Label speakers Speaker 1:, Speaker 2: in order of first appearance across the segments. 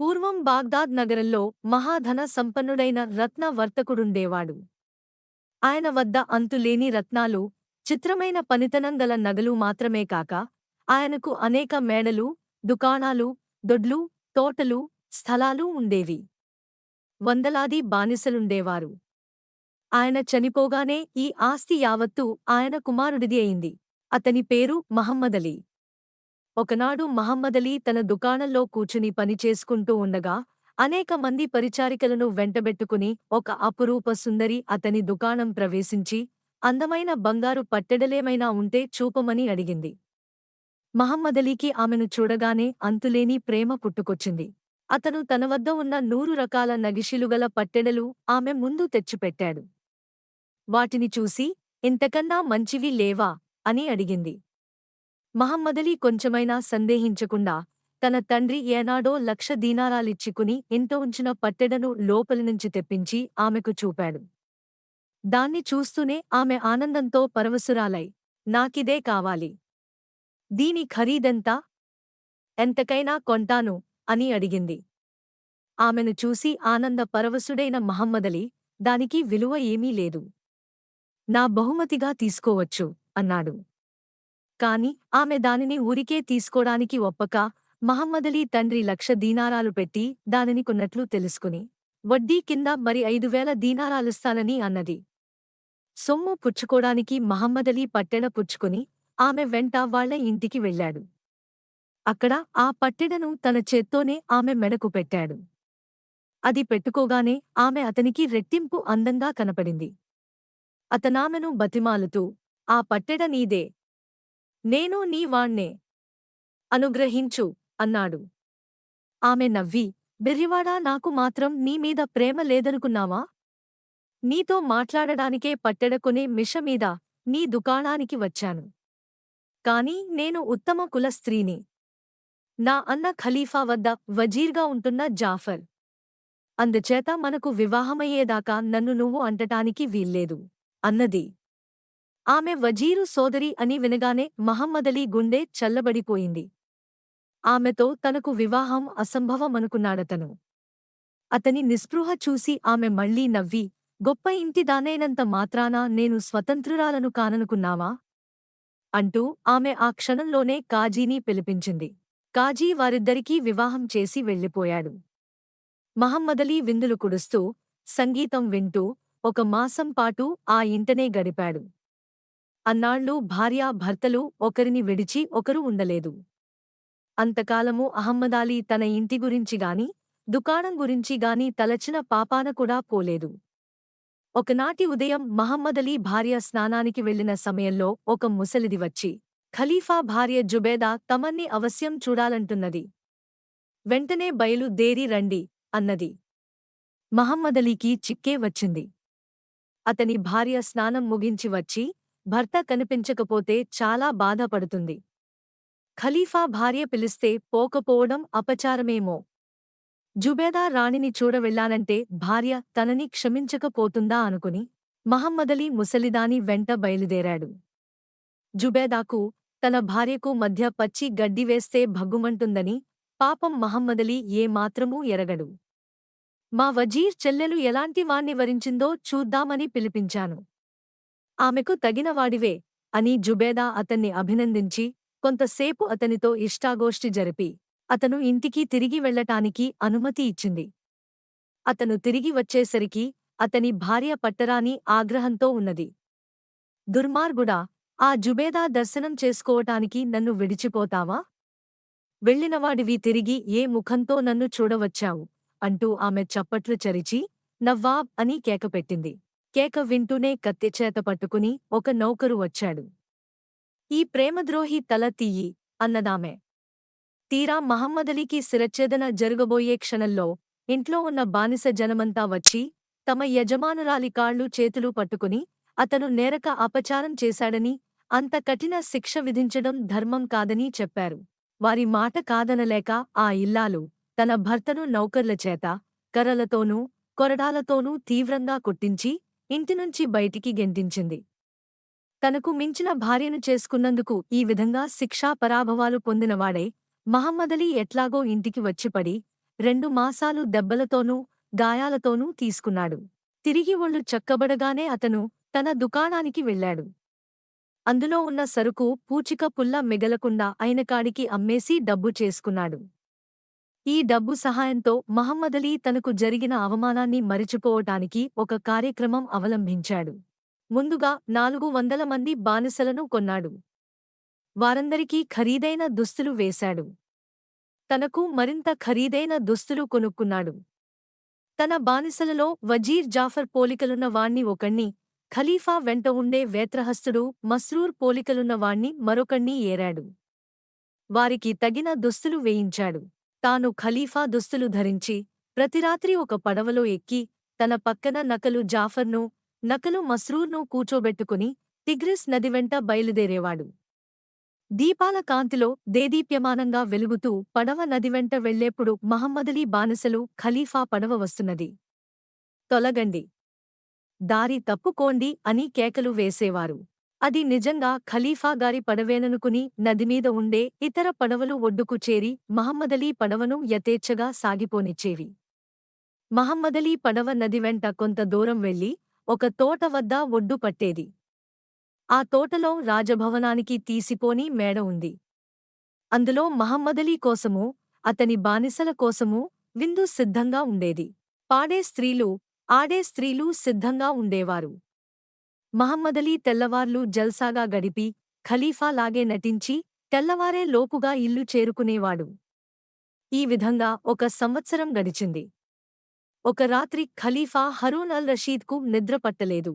Speaker 1: పూర్వం బాగ్దాద్ నగరంలో మహాధన సంపన్నుడైన రత్న వర్తకుడుండేవాడు. ఆయన వద్ద అంతులేని రత్నాలు చిత్రమైన పనితనం గల నగలు మాత్రమే కాక ఆయనకు అనేక మేడలు దుకాణాలు దొడ్లు తోటలు స్థలాలు ఉండేవి. వందలాది బానిసలుండేవారు. ఆయన చనిపోగానే ఈ ఆస్తి యావత్తు ఆయన కుమారుడిది అయింది. అతని పేరు మహమ్మదలీ ఒకనాడు మహమ్మదలీ తన దుకాణంలో కూచుని పనిచేసుకుంటూ ఉండగా అనేక మంది పరిచారికలను వెంటబెట్టుకుని ఒక అపురూప సుందరి అతని దుకాణం ప్రవేశించి అందమైన బంగారు పట్టెడలేమైనా ఉంటే చూపమని అడిగింది. మహమ్మదలీకి ఆమెను చూడగానే అంతులేని ప్రేమ పుట్టుకొచ్చింది. అతను తన వద్ద ఉన్న నూరు రకాల నగిషిలుగల పట్టెడలు ఆమె ముందు తెచ్చిపెట్టాడు. వాటిని చూసి ఇంతకన్నా మంచివి లేవా? అని అడిగింది. మహమ్మదలీ కొంచెమైనా సందేహించకుండా తన తండ్రి ఏనాడో లక్ష దీనారాలిచ్చుకుని ఇంట ఉంచిన పట్టెడను లోపలినుంచి తెప్పించి ఆమెకు చూపాడు. దాన్ని చూస్తూనే ఆమె ఆనందంతో పరవశురాలై నాకిదే కావాలి. దీని ఖరీదెంత? ఎంతకైనా కొంటాను అని అడిగింది. ఆమెను చూసి ఆనంద పరవశుడైన మహమ్మదలీ దానికి విలువ ఏమీ లేదు. నా బహుమతిగా తీసుకోవచ్చు అన్నాడు. కాని ఆమె దానిని ఊరికే తీసుకోడానికి ఒప్పక మహమ్మదలీ తండ్రి లక్ష దీనారాలు పెట్టి దానిని కొన్నట్లు తెలుసుకుని వడ్డీ కింద మరి ఐదు వేల దీనారాలిస్తానని అన్నది. సొమ్ము పుచ్చుకోడానికి మహమ్మదలీ పట్టెడ పుచ్చుకుని ఆమె వెంట వాళ్ళ ఇంటికి వెళ్ళాడు. అక్కడ ఆ పట్టెడను తన చేత్తోనే ఆమె మెడకు పెట్టాడు. అది పెట్టుకోగానే ఆమె అతనికి రెట్టింపు అందంగా కనపడింది. అతనామెను బతిమాలుతూ ఆ పట్టెడ నీదే నేను నీ వాణ్ణే. అనుగ్రహించు అన్నాడు. ఆమె నవ్వి బెర్రివాడా నాకు మాత్రం నీమీద ప్రేమ లేదనుకున్నావా? నీతో మాట్లాడడానికే పట్టెడకునే మిషమీద నీ దుకాణానికి వచ్చాను. కాని నేను ఉత్తమ కుల స్త్రీని. నా అన్న ఖలీఫా వద్ద వజీర్గా ఉంటున్న జాఫర్. అందుచేత మనకు వివాహమయ్యేదాకా నన్ను నువ్వు అంటటానికి వీల్లేదు అన్నది. ఆమె వజీరు సోదరి అని వినగానే మహమ్మదలీ గుండె చల్లబడిపోయింది. ఆమెతో తనకు వివాహం అసంభవమనుకున్నాడతను. అతని నిస్పృహ చూసి ఆమె మళ్ళీ నవ్వి గొప్ప ఇంటిదానైనంత మాత్రాన నేను స్వతంత్రురాలను కాననుకున్నావా అంటూ ఆమె ఆ క్షణంలోనే కాజీని పిలిపించింది. కాజీ వారిద్దరికీ వివాహం చేసి వెళ్ళిపోయాడు. మహమ్మదలీ విందులు కుడుస్తూ సంగీతం వింటూ ఒక మాసం పాటు ఆ ఇంటనే గడిపాడు. అన్నాళ్ళు భార్యా భర్తలు ఒకరిని విడిచి ఒకరు ఉండలేదు. అంతకాలము అహమ్మదాలీ తన ఇంటి గురించిగాని దుకాణం గురించిగాని తలచిన పాపాన కూడా పోలేదు. ఒకనాటి ఉదయం మహమ్మదలీ భార్య స్నానానికి వెళ్ళిన సమయంలో ఒక ముసలిది వచ్చి ఖలీఫా భార్య జుబేదా తమన్ని అవశ్యం చూడాలంటున్నది. వెంటనే బయలుదేరి రండి అన్నది. మహమ్మదలీకి చిక్కే వచ్చింది. అతని భార్య స్నానం ముగించి వచ్చి భర్త కనిపించకపోతే చాలా బాధపడుతుంది. ఖలీఫా భార్య పిలిస్తే పోకపోవడం అపచారమేమో. జుబేదా రాణిని చూడవెళ్ళానంటే భార్య తనని క్షమించకపోతుందా అనుకుని మహమ్మదలీ ముసలిదాని వెంట బయలుదేరాడు. జుబేదాకు తన భార్యకు మధ్య పచ్చి గడ్డి వేస్తే భగ్గుమంటుందని పాపం మహమ్మదలీ ఏమాత్రమూ ఎరగడు. మా వజీర్ చెల్లెలు ఎలాంటి వాణ్ణి వరించిందో చూద్దామని పిలిపించాను. ఆమెకు తగినవాడివే అని జుబేదా అతన్ని అభినందించి కొంతసేపు అతనితో ఇష్టాగోష్ఠి జరిపి అతను ఇంటికి తిరిగి వెళ్ళటానికి అనుమతి ఇచ్చింది. అతను తిరిగి వచ్చేసరికి అతని భార్య పట్టరాని ఆగ్రహంతో ఉన్నది. దుర్మార్గుడా ఆ జుబేదా దర్శనం చేసుకోవటానికి నన్ను విడిచిపోతావా? వెళ్ళినవాడివి తిరిగి ఏ ముఖంతో నన్ను చూడవచ్చావు? అంటూ ఆమె చప్పట్లు చరిచి నవ్వాబ్ అని కేకపెట్టింది. కేక వింటూనే కత్తిచేత పట్టుకుని ఒక నౌకరు వచ్చాడు. ఈ ప్రేమద్రోహి తల తీయి అన్నదామె. తీరా మహమ్మదలీకి శిరచ్ఛేదన జరగబోయే క్షణంలో ఇంట్లో ఉన్న బానిస జనమంతా వచ్చి తమ యజమానురాలి కాళ్ళు చేతులు పట్టుకుని అతను నేరక అపచారం చేశాడని అంత కఠిన శిక్ష విధించడం ధర్మం కాదని చెప్పారు. వారి మాట కాదనలేక ఆ ఇల్లాలు తన భర్తను నౌకర్ల చేత కర్రలతోనూ కొరడాలతోనూ తీవ్రంగా కొట్టించి ఇంటినుంచి బయటికి గెంటించింది తనకు మించిన భార్యను చేసుకున్నందుకు ఈ విధంగా శిక్షా పరాభవాలు పొందినవాడై మహమ్మదలీ ఎట్లాగో ఇంటికి వచ్చిపడి రెండు మాసాలు దెబ్బలతోనూ గాయాలతోనూ తీసుకున్నాడు. తిరిగి ఒళ్ళు చక్కబడగానే అతను తన దుకాణానికి వెళ్ళాడు. అందులో ఉన్న సరుకు పూచిక పుల్ల మిగలకుండా అయినకాడికి అమ్మేసి డబ్బు చేసుకున్నాడు. ఈ డబ్బు సహాయంతో మహమ్మదలీ తనకు జరిగిన అవమానాన్ని మరిచిపోవటానికి ఒక కార్యక్రమం అవలంబించాడు ముందుగా నాలుగు వందల మంది బానిసలను కొన్నాడు. వారందరికీ ఖరీదైన దుస్తులు వేశాడు. తనకు మరింత ఖరీదైన దుస్తులు కొనుక్కున్నాడు. తన బానిసలలో వజీర్ జాఫర్ పోలికలున్న వాణ్ణి ఒకణ్ణి ఖలీఫా వెంట ఉండే వేత్రహస్తుడు మస్రూర్ పోలికలున్న వాణ్ణి మరొకణ్ణి ఏరాడు. వారికి తగిన దుస్తులు వేయించాడు. తాను ఖలీఫా దుస్తులు ధరించి ప్రతిరాత్రి ఒక పడవలో ఎక్కి తన పక్కన నకలు జాఫర్ను నకలు మస్రూర్ను కూచోబెట్టుకుని టిగ్రిస్ నది వెంట బయలుదేరేవాడు. దీపాల కాంతిలో దేదీప్యమానంగా వెలుగుతూ పడవ నది వెంట వెళ్ళేప్పుడు మహమ్మదలీ బానిసలు ఖలీఫా పడవ వస్తున్నది. తొలగండి. దారి తప్పుకోండి అని కేకలు వేసేవారు. అది నిజంగా ఖలీఫా గారి పడవేననుకుని నదిమీద ఉండే ఇతర పడవలు ఒడ్డుకు చేరి మహమ్మదలీ పడవను యథేచ్ఛగా సాగిపోనిచ్చేవి. మహమ్మదలీ పడవ నది వెంట కొంత దూరం వెళ్ళి ఒక తోట వద్ద ఒడ్డు పట్టేది. ఆ తోటలో రాజభవనానికి తీసిపోని మేడ ఉంది. అందులో మహమ్మదలీ కోసమూ అతని బానిసల కోసమూ విందు సిద్ధంగా ఉండేది. పాడే స్త్రీలు ఆడే స్త్రీలు సిద్ధంగా ఉండేవారు. మహమ్మదలీ తెల్లవార్లు జల్సాగా గడిపి ఖలీఫాలాగే నటించి తెల్లవారే లోపుగా ఇల్లు చేరుకునేవాడు. ఈ విధంగా ఒక సంవత్సరం గడిచింది. ఒక రాత్రి ఖలీఫా హరూన్ అల్ రషీద్కు నిద్రపట్టలేదు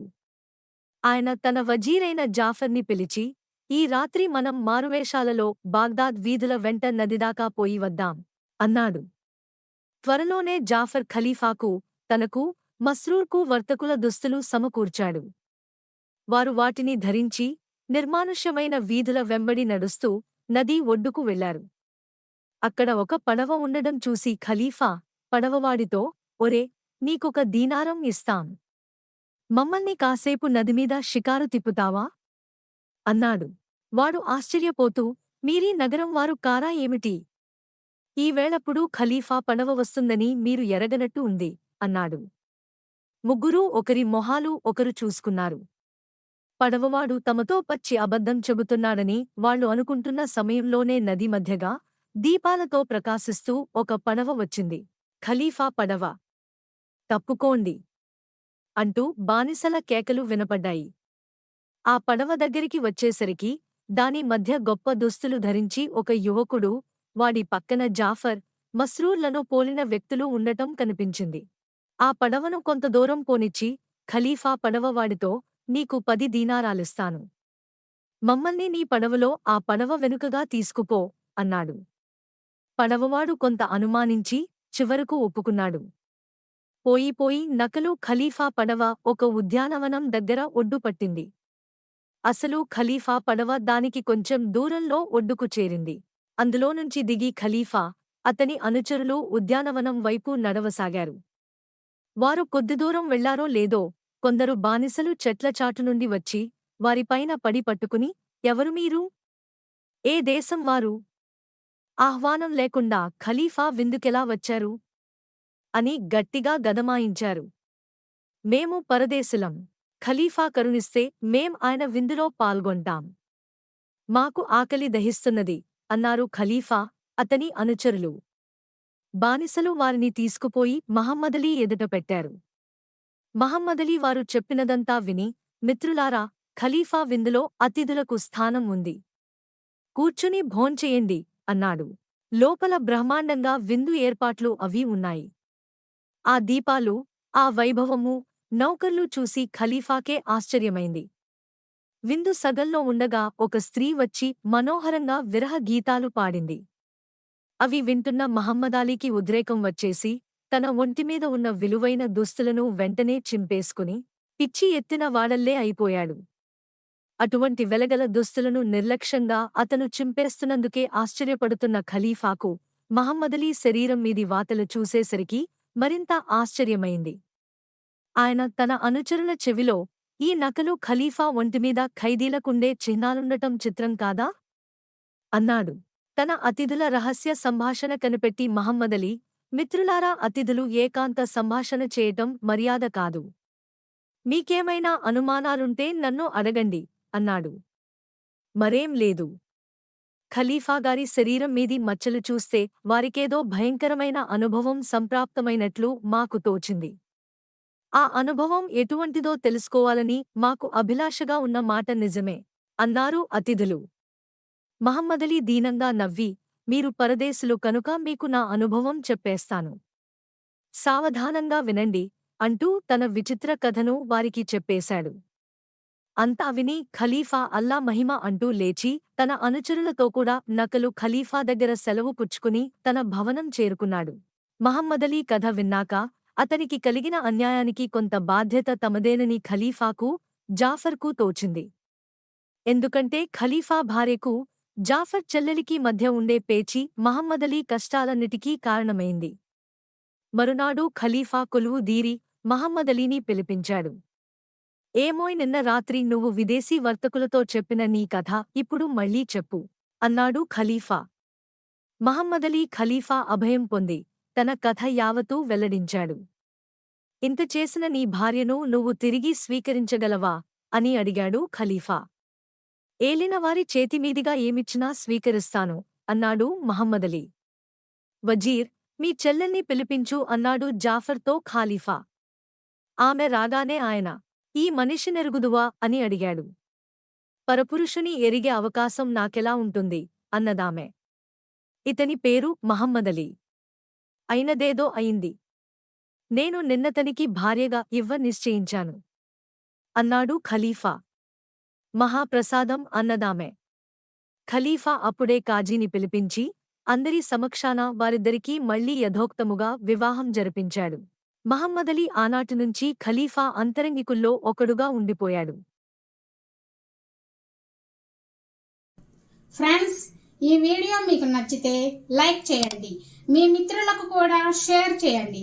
Speaker 1: ఆయన తన వజీరైన జాఫర్ని పిలిచి ఈ రాత్రి మనం మారువేషాలలో బాగ్దాద్ వీధుల వెంట నదిదాకా పోయి వద్దాం అన్నాడు. త్వరలోనే జాఫర్ ఖలీఫాకు తనకు మస్రూర్కు వర్తకుల దుస్తులు సమకూర్చాడు. వారు వాటిని ధరించి నిర్మానుష్యమైన వీధుల వెంబడి నడుస్తూ నదీ ఒడ్డుకు వెళ్ళారు అక్కడ ఒక పడవ ఉండడం చూసి ఖలీఫా పడవవాడితో ఒరే నీకొక దీనారం ఇస్తాం. మమ్మల్ని కాసేపు నదిమీద షికారు తిప్పుతావా అన్నాడు. వాడు ఆశ్చర్యపోతూ మీరీ నగరం వారు కారా ఏమిటి? ఈవేళప్పుడు ఖలీఫా పడవ వస్తుందని మీరు ఎరగనట్టు ఉంది అన్నాడు. ముగ్గురూ ఒకరి మొహాలు ఒకరు చూసుకున్నారు. పడవవాడు తమతో పచ్చి అబద్ధం చెబుతున్నాడని వాళ్ళు అనుకుంటున్న సమయంలోనే నది మధ్యగా దీపాలతో ప్రకాశిస్తూ ఒక పడవ వచ్చింది. ఖలీఫా పడవ. తప్పుకోండి అంటూ బానిసల కేకలు వినపడ్డాయి. ఆ పడవ దగ్గరికి వచ్చేసరికి దాని మధ్య గొప్ప దుస్తులు ధరించి ఒక యువకుడు వాడి పక్కన జాఫర్ మస్రూర్లను పోలిన వ్యక్తులు ఉండటం కనిపించింది. ఆ పడవను కొంత దూరం పోనిచ్చి ఖలీఫా పడవవాడితో నీకు పది దీనారాలిస్తాను. మమ్మల్ని నీ పడవలో ఆ పడవ వెనుకగా తీసుకుపో అన్నాడు. పడవవాడు కొంత అనుమానించి చివరకు ఒప్పుకున్నాడు. పోయిపోయి నకలు ఖలీఫా పడవ ఒక ఉద్యానవనం దగ్గర ఒడ్డుపట్టింది అసలు ఖలీఫా పడవ దానికి కొంచెం దూరంలో ఒడ్డుకు చేరింది. అందులోనుంచి దిగి ఖలీఫా అతని అనుచరులు ఉద్యానవనం వైపు నడవసాగారు. వారు కొద్ది దూరం వెళ్ళారో లేదో కొందరు బానిసలు చెట్ల చాటు నుండి వచ్చి వారిపైన పడి పట్టుకుని ఎవరు మీరు? ఏ దేశం వారు? ఆహ్వానం లేకుండా ఖలీఫా విందుకెలా వచ్చారు అని గట్టిగా గదమాయించారు. మేము పరదేశులం. ఖలీఫా కరుణిస్తే మేం ఆయన విందులో పాల్గొంటాం. మాకు ఆకలి దహిస్తున్నది అన్నారు ఖలీఫా అతని అనుచరులు. బానిసలు వారిని తీసుకుపోయి మహమ్మదలీ ఎదుట పెట్టారు. మహమ్మదలీ వారు చెప్పినదంతా విని మిత్రులారా ఖలీఫా విందులో అతిథులకు స్థానం ఉంది. కూర్చుని భోంచెయ్యండి అన్నాడు. లోపల బ్రహ్మాండంగా విందు ఏర్పాట్లు అవి ఉన్నాయి. ఆ దీపాలు ఆ వైభవము నౌకర్లు చూసి ఖలీఫాకే ఆశ్చర్యమైంది. విందు సగల్లో ఉండగా ఒక స్త్రీ వచ్చి మనోహరంగా విరహ గీతాలు పాడింది. అవి వింటున్న మహమ్మదాలీకి ఉద్రేకం వచ్చేసి తన ఒంటిమీద ఉన్న విలువైన దుస్తులను వెంటనే చింపేసుకుని పిచ్చి ఎత్తిన వాడల్లే అయిపోయాడు. అటువంటి వెలగల దుస్తులను నిర్లక్ష్యంగా అతను చింపేస్తున్నందుకే ఆశ్చర్యపడుతున్న ఖలీఫాకు మహమ్మదలీ శరీరం మీది వాతలు చూసేసరికి మరింత ఆశ్చర్యమైంది. ఆయన తన అనుచరుల చెవిలో ఈ నకలు ఖలీఫా ఒంటిమీద ఖైదీలకుండే చిహ్నాలుండటం చిత్రం కాదా? అన్నాడు. తన అతిథుల రహస్య సంభాషణ కనిపెట్టి మహమ్మదలీ మిత్రులారా అతిథులు ఏకాంత సంభాషణ చేయటం మర్యాద కాదు. మీకేమైనా అనుమానాలుంటే నన్ను అడగండి అన్నాడు. మరేం లేదు. ఖలీఫాగారి శరీరం మీది మచ్చలు చూస్తే వారికేదో భయంకరమైన అనుభవం సంప్రాప్తమైనట్లు మాకు తోచింది. ఆ అనుభవం ఎటువంటిదో తెలుసుకోవాలని మాకు అభిలాషగా ఉన్న మాట నిజమే అన్నారు అతిథులు. మహమ్మదలీ దీనంగా నవ్వి మీరు పరదేశులు కనుక మీకు నా అనుభవం చెప్పేస్తాను. సావధానంగా వినండి అంటూ తన విచిత్ర కథను వారికి చెప్పేశాడు. అంతా విని ఖలీఫా అల్లా మహిమ అంటూ లేచి తన అనుచరులతో కూడా నకలు ఖలీఫా దగ్గర సెలవు పుచ్చుకుని తన భవనం చేరుకున్నాడు. మహమ్మదలీ కథ విన్నాక అతనికి కలిగిన అన్యాయానికి కొంత బాధ్యత తమదేనని ఖలీఫాకు జాఫర్కు తోచింది. ఎందుకంటే ఖలీఫా భార్యకు జాఫర్ చెల్లెలికి మధ్య ఉండే పేచి మహమ్మదలీ కష్టాలన్నిటికీ కారణమైంది. మరునాడు ఖలీఫా కొలువు దీరి మహమ్మదలీని పిలిపించాడు. ఏమోయ్ నిన్న రాత్రి నువ్వు విదేశీ వర్తకులతో చెప్పిన నీ కథ ఇప్పుడు మళ్ళీ చెప్పు అన్నాడు ఖలీఫా. మహమ్మదలీ ఖలీఫా అభయం పొంది తన కథ యావతూ వెల్లడించాడు. ఇంత చేసిన నీ భార్యను నువ్వు తిరిగి స్వీకరించగలవా? అని అడిగాడు ఖలీఫా. ఏలినవారి చేతిమీదిగా ఏమిచ్చినా స్వీకరిస్తాను అన్నాడు మహమ్మదలీ. వజీర్ మీ చెల్లెల్ని పిలిపించు అన్నాడు జాఫర్తో ఖాలీఫా ఆమె రాగానే ఆయన ఈ మనిషినెరుగుదువా అని అడిగాడు. పరపురుషుని ఎరిగే అవకాశం నాకెలా ఉంటుంది? అన్నదామె. ఇతని పేరు మహమ్మదలీ. అయినదేదో అయింది. నేను నిన్నతనికి భార్యగా ఇవ్వ నిశ్చయించాను అన్నాడు ఖలీఫా. మహాప్రసాదం అన్నదామె. ఖలీఫా అప్పుడే కాజీని పిలిపించి అందరి సమక్షాన వారిద్దరికీ మళ్ళీ యథోక్తముగా వివాహం జరిపించాడు. మహమ్మదలీ ఆనాటి నుంచి ఖలీఫా అంతరంగికుల్లో ఒకడుగా ఉండిపోయాడు.
Speaker 2: ఫ్రెండ్స్ ఈ వీడియో మీకు నచ్చితే లైక్ చేయండి. మీ మిత్రులకు కూడా షేర్ చేయండి.